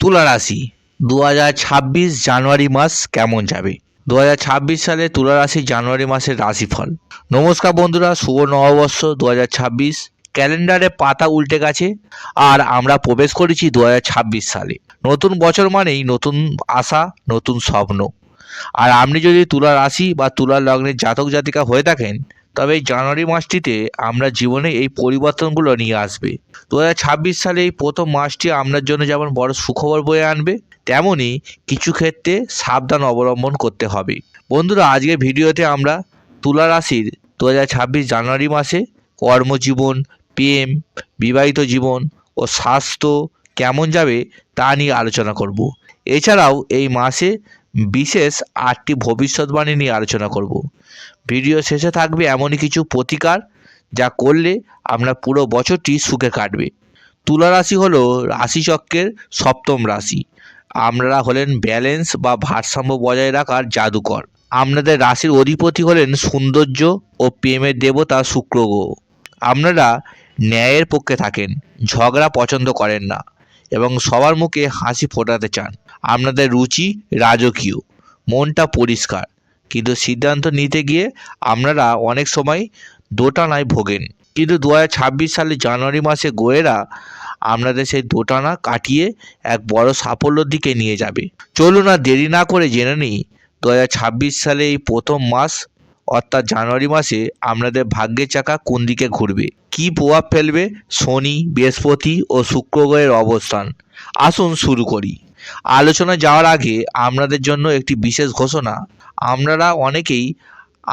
তুলা রাশি দু হাজার ছাব্বিশ জানুয়ারি মাস কেমন যাবে? দু হাজার ছাব্বিশ সালে তুলা রাশি জানুয়ারি মাসের রাশিফল। নমস্কার বন্ধুরা, শুভ নববর্ষ দু হাজার ছাব্বিশ। ক্যালেন্ডারে পাতা উল্টে গেছে আর আমরা প্রবেশ করেছি দুহাজার ছাব্বিশ সালে। নতুন বছর মানেই নতুন আশা, নতুন স্বপ্ন। আর আপনি যদি তুলা রাশি বা তুলা লগ্নের জাতক জাতিকা হয়ে থাকেন তবে এই জানুয়ারি মাসটিতে আমরা জীবনে এই পরিবর্তনগুলো নিয়ে আসবে। দু হাজার ছাব্বিশ সালে এই প্রথম মাসটি আপনার জন্য যেমন বড় সুখবর বয়ে আনবে তেমনই কিছু ক্ষেত্রে সাবধান অবলম্বন করতে হবে। বন্ধুরা আজকে ভিডিওতে আমরা তুলা রাশির দু হাজার ছাব্বিশ জানুয়ারি মাসে কর্মজীবন, প্রেম, বিবাহিত জীবন ও স্বাস্থ্য কেমন যাবে তা নিয়ে আলোচনা করব। এছাড়াও এই মাসে বিশেষ আটটি ভবিষ্যৎবাণী নিয়ে আলোচনা করব। ভিডিও শেষে থাকবে এমনই কিছু প্রতিকার যা করলে আপনার পুরো বছরটি সুখে কাটবে। তুলা রাশি হল রাশিচক্রের সপ্তম রাশি। আপনারা হলেন ব্যালেন্স বা ভারসাম্য বজায় রাখার জাদুকর। আপনাদের রাশির অধিপতি হলেন সৌন্দর্য ও প্রেমের দেবতা শুক্র গ্রহ। আপনারা ন্যায়ের পক্ষে থাকেন, ঝগড়া পছন্দ করেন না এবং সবার মুখে হাসি ফোটাতে চান। আপনাদের রুচি রাজকীয়, মনটা পরিষ্কার। কিন্তু সিদ্ধান্ত নিতে গিয়ে আপনারা অনেক সময় দোটানায় ভোগেন। কিন্তু দু হাজার ছাব্বিশ সালে জানুয়ারি মাসে গোয়েরা আপনাদের সেই দোটানা কাটিয়ে এক বড় সাফল্যের দিকে নিয়ে যাবে। চলুন আর দেরি না করে জেনে নিই দু হাজার ছাব্বিশ সালে এই প্রথম মাস, অর্থাৎ জানুয়ারি মাসে আপনাদের ভাগ্যের চাকা কোন দিকে ঘুরবে? কী প্রভাব ফেলবে? শনি, বৃহস্পতি ও শুক্র গ্রহের অবস্থান। আসুন শুরু করি। আলোচনা যাওয়ার আগে আপনাদের জন্য একটি বিশেষ ঘোষণা। আপনারা অনেকেই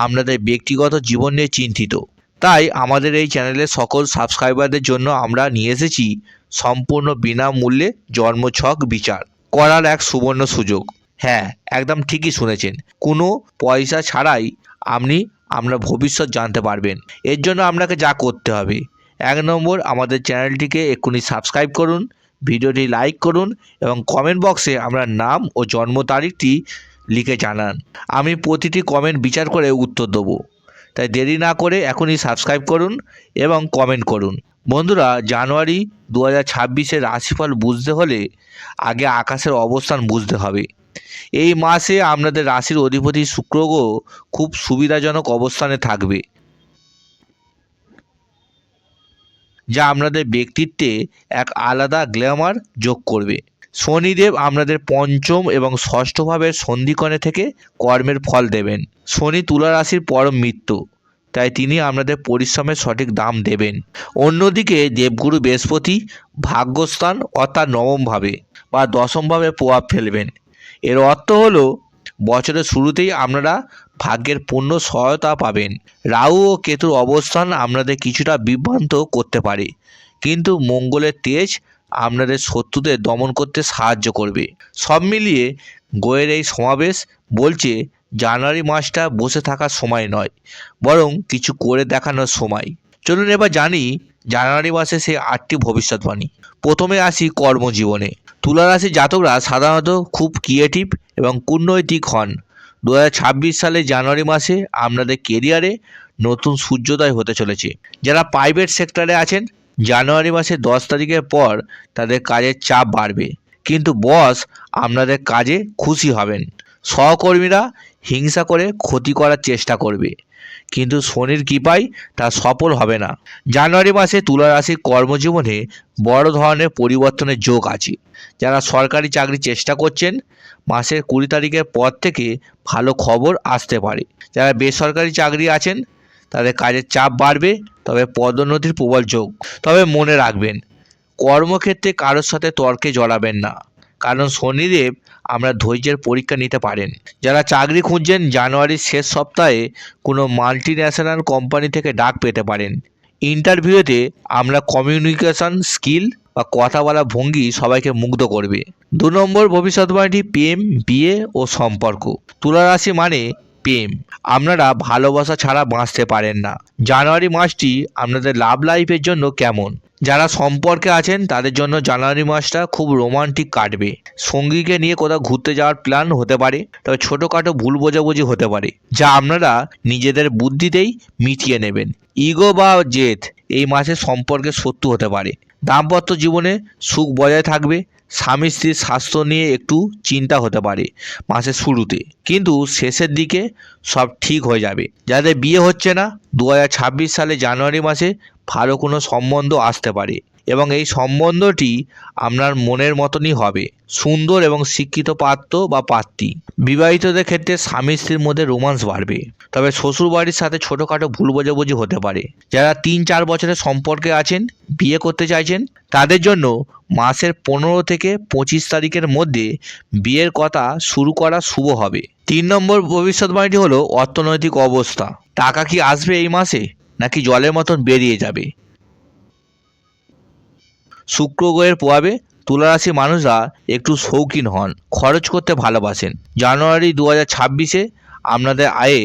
আপনাদের ব্যক্তিগত জীবন নিয়ে চিন্তিত। তাই আমাদের এই চ্যানেলের সকল সাবস্ক্রাইবারদের জন্য আমরা নিয়ে এসেছি সম্পূর্ণ বিনামূল্যে জন্মছক বিচার করার এক সুবর্ণ সুযোগ। হ্যাঁ একদম ঠিকই শুনেছেন। কোনো পয়সা ছাড়াই আপনি আপনার ভবিষ্যৎ জানতে পারবেন। এর জন্য আপনাকে যা করতে হবে, এক নম্বর আমাদের চ্যানেলটিকে এক্ষুনি সাবস্ক্রাইব করুন ভিডিওটি লাইক করুন এবং কমেন্ট বক্সে আপনার নাম ও জন্ম তারিখটি লিখে জানান। আমি প্রতিটি কমেন্ট বিচার করে উত্তর দেবো। তাই দেরি না করে এখনই সাবস্ক্রাইব করুন এবং কমেন্ট করুন। বন্ধুরা, জানুয়ারি দু হাজার ছাব্বিশের রাশিফল বুঝতে হলে আগে আকাশের অবস্থান বুঝতে হবে। এই মাসে আপনাদের রাশির অধিপতি শুক্রগ্রহ খুব সুবিধাজনক অবস্থানে থাকবে। যা আপনাদের ব্যক্তিত্বে এক আলাদা গ্ল্যামার যোগ করবে। শনিদেব আপনাদের পঞ্চম এবং ষষ্ঠ ভাবের সন্ধিকণে থেকে কর্মের ফল দেবেন। শনি তুলা রাশির পরম মৃত্যু, তাই তিনি আপনাদের পরিশ্রমের সঠিক দাম দেবেন। অন্যদিকে দেবগুরু বৃহস্পতি ভাগ্যস্থান অর্থাৎ নবমভাবে বা দশমভাবে প্রভাব ফেলবেন। এর অর্থ হলো, বছরের শুরুতেই আপনারা ভাগ্যের পূর্ণ সহায়তা পাবেন। রাহু ও কেতুর অবস্থান আপনাদের কিছুটা বিভ্রান্ত করতে পারে। কিন্তু মঙ্গলের তেজ আপনাদের শত্রুদের দমন করতে সাহায্য করবে। সব মিলিয়ে গোয়ের এই সমাবেশ বলছে জানুয়ারি মাসটা বসে থাকার সময় নয়, বরং কিছু করে দেখানোর সময়। চলুন এবার জানি জানুয়ারি মাসে সে আটটি ভবিষ্যৎবাণী। প্রথমে আসি কর্মজীবনে। তুলারাশি জাতকরা সাধারণত খুব ক্রিয়েটিভ এবং কূটনৈতিক হন। দু হাজার ছাব্বিশ সালে জানুয়ারি মাসে আপনাদের কেরিয়ারে নতুন সূর্যোদয় হতে চলেছে। যারা প্রাইভেট সেক্টরে আছেন, জানুয়ারি মাসের দশ তারিখের পর তাদের কাজের চাপ বাড়বে। কিন্তু বস আপনাদের কাজে খুশি হবেন। সহকর্মীরা হিংসা করে ক্ষতি করার চেষ্টা করবে। কিন্তু শনির কৃপায় তা সফল হবে না। জানুয়ারি মাসে তুলা রাশির কর্মজীবনে বড় ধরনের পরিবর্তনের যোগ আছে। যারা সরকারি চাকরি চেষ্টা করছেন মাসের কুড়ি তারিখের পর থেকে ভালো খবর আসতে পারে। যারা বেসরকারি চাকরি আছেন, তাদের কাজের চাপ বাড়বে, তবে পদোন্নতির প্রবল যোগ। তবে মনে রাখবেন, কর্মক্ষেত্রে কারোর সাথে তর্কে জড়াবেন না। কারণ শনিদেব আমরা ধৈর্যের পরীক্ষা নিতে পারেন। যারা চাকরি খুঁজছেন, জানুয়ারির শেষ সপ্তাহে কোনো মাল্টি ন্যাশনাল কোম্পানি থেকে ডাক পেতে পারেন। ইন্টারভিউতে আমরা কমিউনিকেশন স্কিল বা কথা বলা ভঙ্গি সবাইকে মুগ্ধ করবে। দু নম্বর ভবিষ্যৎবাণীটি প্রেম, বিয়ে ও সম্পর্ক। তুলা রাশি মানে প্রেম। আপনারা ভালোবাসা ছাড়া বাঁচতে পারেন না। জানুয়ারি মাসটি আপনাদের লাভ লাইফের জন্য কেমন? যারা সম্পর্কে আছেন, তাদের জন্য জানুয়ারি মাসটা খুব রোমান্টিক কাটবে। সঙ্গীকে নিয়ে কোথাও ঘুরতে যাওয়ার প্ল্যান হতে পারে, তবে ছোটোখাটো ভুল বোঝাবুঝি হতে পারে, যা আপনারা নিজেদের বুদ্ধিতেই মিটিয়ে নেবেন। ইগো বা জেদ, এই মাসে সম্পর্কে শত্রু হতে পারে। দাম্পত্য জীবনে সুখ বজায় থাকবে, স্বামী স্ত্রীর স্বাস্থ্য নিয়ে একটু চিন্তা হতে পারে মাসের শুরুতে। কিন্তু শেষের দিকে সব ঠিক হয়ে যাবে। যাদের বিয়ে হচ্ছে না, দু হাজার ছাব্বিশ সালে জানুয়ারি মাসে ভালো কোনো সম্বন্ধ আসতে পারে। এবং এই সম্বন্ধটি আপনার মনের মতনই হবে। সুন্দর এবং শিক্ষিত পাত্র বা পাত্রী। বিবাহিতদের ক্ষেত্রে স্বামী স্ত্রীর মধ্যে রোমান্স বাড়বে। তবে শ্বশুর বাড়ির সাথে ছোটোখাটো ভুল বোঝাবুঝি হতে পারে। যারা তিন চার বছরের সম্পর্কে আছেন, বিয়ে করতে চাইছেন, তাদের জন্য মাসের পনেরো থেকে পঁচিশ তারিখের মধ্যে বিয়ের কথা শুরু করা শুভ হবে। তিন নম্বর ভবিষ্যৎবাণীটি হলো অর্থনৈতিক অবস্থা। টাকা কি আসবে এই মাসে, নাকি জলের মতন বেরিয়ে যাবে? শুক্র গ্রহের প্রভাবে তুলারাশি মানুষরা একটু শৌখিন হন, খরচ করতে ভালোবাসেন। জানুয়ারি দু হাজার ছাব্বিশে আপনাদের আয়ে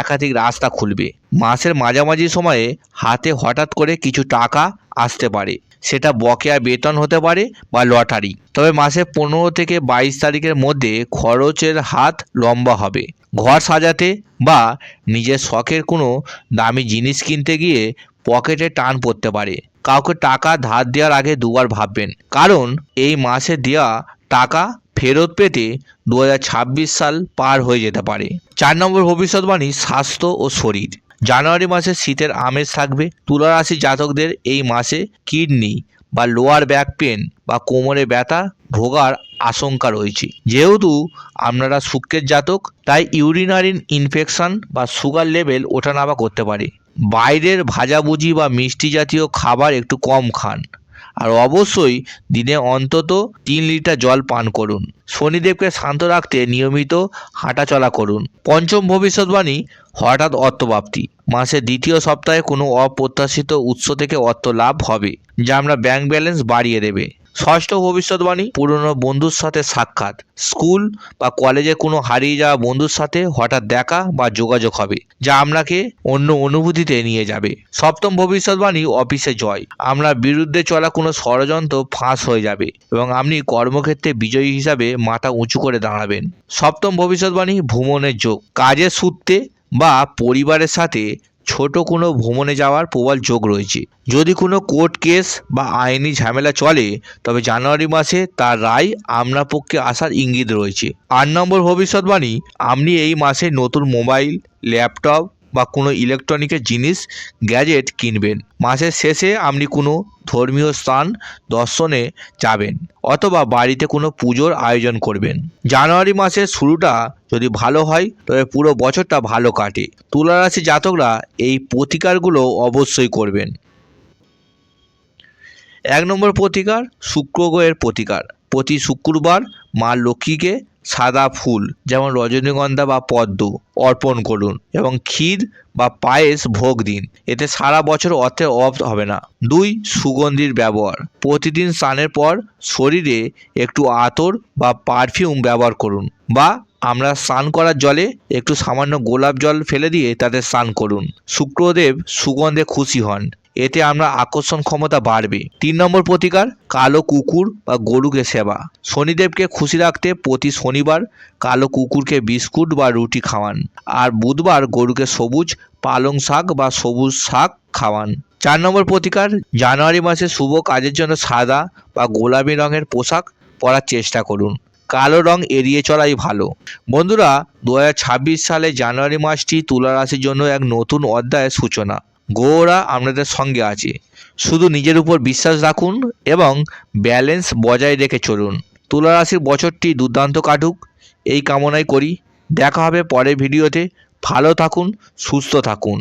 একাধিক রাস্তা খুলবে। মাসের মাঝামাঝি সময়ে হাতে হঠাৎ করে কিছু টাকা আসতে পারে। সেটা বকেয়া বেতন হতে পারে বা লটারি। তবে মাসের পনেরো থেকে বাইশ তারিখের মধ্যে খরচের হাত লম্বা হবে। ঘর সাজাতে বা নিজের শখের কোনো দামি জিনিস কিনতে গিয়ে পকেটে টান পড়তে পারে। কাউকে টাকা ধার দেওয়ার আগে দুবার ভাববেন। কারণ এই মাসে দেওয়া টাকা ফেরত পেতে দু হাজার ছাব্বিশ সাল পার হয়ে যেতে পারে। চার নম্বর ভবিষ্যৎবাণী, স্বাস্থ্য ও শরীর। জানুয়ারি মাসে শীতের আমেজ থাকবে। তুলা রাশি জাতকদের এই মাসে কিডনি বা লোয়ার ব্যাক পেন বা কোমরে ব্যথা ভোগার আশঙ্কা রয়েছে। যেহেতু আপনারা শুক্রের জাতক, তাই ইউরিনারিন ইনফেকশন বা সুগার লেভেল ওঠানামা করতে পারে। বাইরের ভাজাভুজি বা মিষ্টি জাতীয় খাবার একটু কম খান। আর অবশ্যই দিনে অন্তত তিন লিটার জল পান করুন। শনিদেবকে শান্ত রাখতে নিয়মিত হাঁটাচলা করুন। পঞ্চম ভবিষ্যৎবাণী, হঠাৎ অর্থপ্রাপ্তি। মাসের দ্বিতীয় সপ্তাহে কোনো অপ্রত্যাশিত উৎস থেকে অর্থ লাভ হবে, যা আমরা ব্যাংক ব্যালেন্স বাড়িয়ে দেবে। ষষ্ঠ ভবিষ্যৎবাণী, পুরনো বন্ধুর সাথে সাক্ষাৎ, স্কুল বা কলেজে কোনো হারিয়ে যাওয়া বন্ধুর সাথে হঠাৎ দেখা বা যোগাযোগ হবে, যা আপনাকে অন্য অনুভূতিতে নিয়ে যাবে। সপ্তম ভবিষ্যৎবাণী, অফিসে জয়, আপনার বিরুদ্ধে চলা কোনো ষড়যন্ত্র ফাঁস হয়ে যাবে এবং আপনি কর্মক্ষেত্রে বিজয়ী হিসাবে মাথা উঁচু করে দাঁড়াবেন। সপ্তম ভবিষ্যৎবাণী, ভ্রমণের যোগ, কাজের সূত্রে বা পরিবারের সাথে ছোট কোনো ভ্রমণে যাওয়ার প্রবল যোগ রয়েছে। যদি কোনো কোর্ট কেস বা আইনি ঝামেলা চলে, তবে জানুয়ারি মাসে তার রায় আপনার পক্ষে আসার ইঙ্গিত রয়েছে। আট নম্বর ভবিষ্যৎবাণী, আপনি এই মাসে নতুন মোবাইল, ল্যাপটপ বা কোনো ইলেকট্রনিকের জিনিস গ্যাজেট কিনবেন। মাসের শেষে আপনি কোনো ধর্মীয় স্থান দর্শনে যাবেন অথবা বাড়িতে কোনো পুজোর আয়োজন করবেন। জানুয়ারি মাসের শুরুটা যদি ভালো হয়, তবে পুরো বছরটা ভালো কাটে। তুলা রাশি জাতকরা এই প্রতিকারগুলো অবশ্যই করবেন। এক নম্বর প্রতিকার, শুক্র গ্রহের প্রতিকার। প্রতি শুক্রবার মা লক্ষ্মীকে সাদা ফুল, যেমন রজনীগন্ধা বা পদ্ম, অর্পণ করুন এবং ক্ষীর বা পায়েস ভোগ দিন। এতে সারা বছর অর্থের অভাব হবে না। দুই, সুগন্ধির ব্যবহার। প্রতিদিন স্নানের পর শরীরে একটু আতর বা পারফিউম ব্যবহার করুন বা আমরা স্নান করার জলে একটু সামান্য গোলাপ জল ফেলে দিয়ে তাতে স্নান করুন। শুক্রদেব সুগন্ধে খুশি হন। এতে আমরা আকর্ষণ ক্ষমতা বাড়বে। তিন নম্বর প্রতিকার, কালো কুকুর বা গরুকে সেবা। শনিদেবকে খুশি রাখতে প্রতি শনিবার কালো কুকুরকে বিস্কুট বা রুটি খাওয়ান। আর বুধবার গরুকে সবুজ পালং শাক বা সবুজ শাক খাওয়ান। চার নম্বর প্রতিকার, জানুয়ারি মাসে শুভ কাজের জন্য সাদা বা গোলাপি রঙের পোশাক পরার চেষ্টা করুন। কালো রং এড়িয়ে চলাই ভালো। বন্ধুরা, দু হাজার ছাব্বিশ সালে জানুয়ারি মাসটি তুলা রাশির জন্য এক নতুন অধ্যায়ের সূচনা। গ্রহরা আপনাদের সঙ্গে আছে। শুধু নিজের উপর বিশ্বাস রাখুন এবং ব্যালেন্স বজায় রেখে চলুন। তুলা রাশির বছরটি দুর্দান্ত কাটুক। এই কামনাই করি। দেখা হবে পরের ভিডিওতে। ভালো থাকুন, সুস্থ থাকুন।